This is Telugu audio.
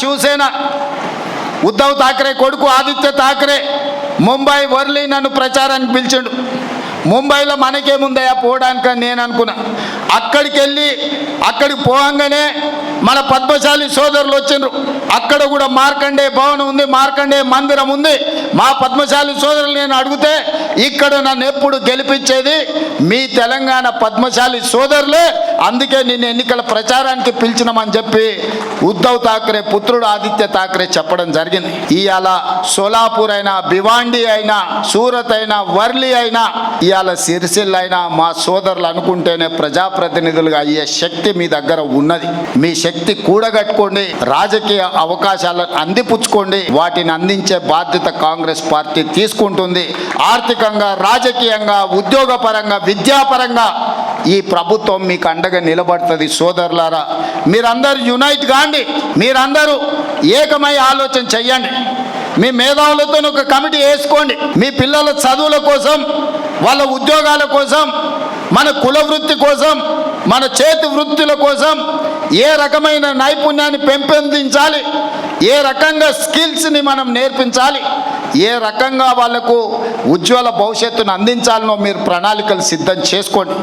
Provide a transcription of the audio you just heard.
శివసేన ఉద్ధవ్ ఠాక్రే కొడుకు ఆదిత్య థాక్రే ముంబై వర్లీ నన్ను ప్రచారానికి పిలిచిండు. ముంబైలో మనకేముందయ్యా పోవడానికి నేను అనుకున్నా. అక్కడికి వెళ్ళి అక్కడికి పోవంగానే మన పద్మశాలి సోదరులు వచ్చిండ్రు. అక్కడ కూడా మార్కండే భవనం ఉంది మార్కండే మందిరం ఉంది. మా పద్మశాలి సోదరులు నేను అడిగితే ఇక్కడ నన్ను ఎప్పుడు గెలిపించేది? మీ తెలంగాణ పద్మశాలి సోదరులే అందుకే నేను ఎన్నికల ప్రచారానికి పిలిచినామని చెప్పి ఉద్ధవ్ ఠాక్రే పుత్రుడు ఆదిత్య ఠాక్రే చెప్పడం జరిగింది. ఇవాళ సోలాపూర్ అయినా భివాండి అయినా సూరత్ అయినా వర్లి అయినా ఇవాళ సిరిసిల్ల అయినా మా సోదరులు అనుకుంటేనే ప్రజాప్రతినిధులుగా అయ్యే శక్తి మీ దగ్గర ఉన్నది. మీ శక్తి కూడగట్టుకోండి రాజకీయ అవకాశాలను అందిపుచ్చుకోండి వాటిని అందించే బాధ్యత కాంగ్రెస్ కాంగ్రెస్ పార్టీ తీసుకుంటుంది. ఆర్థికంగా రాజకీయంగా ఉద్యోగపరంగా విద్యాపరంగా ఈ ప్రభుత్వం మీకు అండగా నిలబడుతుంది సోదరులారా. మీరందరూ యునైట్ కాండి. మీరందరూ ఏకమై ఆలోచన చెయ్యండి. మీ మేధావులతో ఒక కమిటీ వేసుకోండి. మీ పిల్లల చదువుల కోసం వాళ్ళ ఉద్యోగాల కోసం మన కుల వృత్తి కోసం మన చేతి వృత్తుల కోసం ఏ రకమైన నైపుణ్యాన్ని పెంపొందించాలి? ఏ రకంగా స్కిల్స్ని మనం నేర్పించాలి ఏ రకంగా వాళ్ళకు ఉజ్వల భవిష్యత్తును అందించాలనో మీరు ప్రణాళికలు సిద్ధం చేసుకోండి.